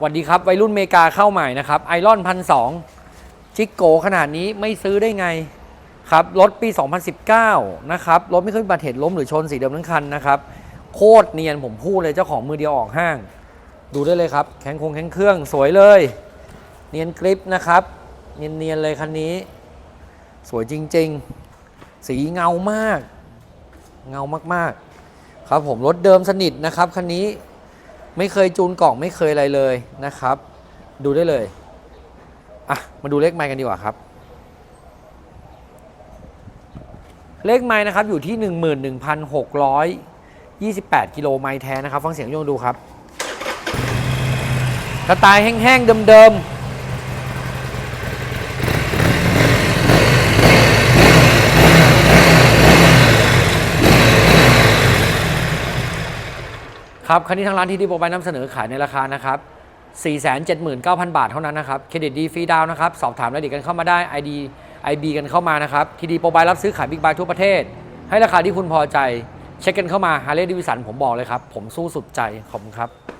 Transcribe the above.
สวัสดีครับวัยรุ่นเมกาเข้าใหม่นะครับไอรอนพันสองจิกโกขนาดนี้ไม่ซื้อได้ไงครับรถปี 2019 นะครับรถไม่เคยบาดเหตุล้มหรือชนสีเดิมทั้งคันนะครับโคตรเนียนผมพูดเลยเจ้าของมือเดียวออกห้าง ดูได้เลยครับ แข็งคงแข็งเครื่องสวยเลย เนียนกริปนะครับ เนียนๆเลยคันนี้ สวยจริง ๆ สีเงามาก เงามากๆ ครับผมรถเดิมสนิทนะครับคันนี้ ไม่เคยจูนกล่องไม่เคยอะไรเลยนะครับ ดูได้เลยอะมาดูเลขไม้กันดีกว่าครับ เลขไม้นะครับอยู่ที่ 11,628 กิโลไม้แท้นะครับ ฟังเสียงโยงดูครับกระตายแห้งๆเดิมๆ ครับคันนี้ทางร้านที่ดีโปรไปนำเสนอขายในราคานะครับ479,000 บาทเท่านั้นนะครับ เครดิตดีฟรีดาวน์นะครับ สอบถามรายละเอียดกันเข้ามาได้ ID IB กันเข้ามานะครับ ทีดีโปรไบรับซื้อขายบิ๊กไบค์ทั่วประเทศ ให้ราคาที่คุณพอใจ เช็คกันเข้ามาฮาร์เลย์ดิวิสันผมบอกเลยครับ ผมสู้สุดใจ ขอบคุณครับ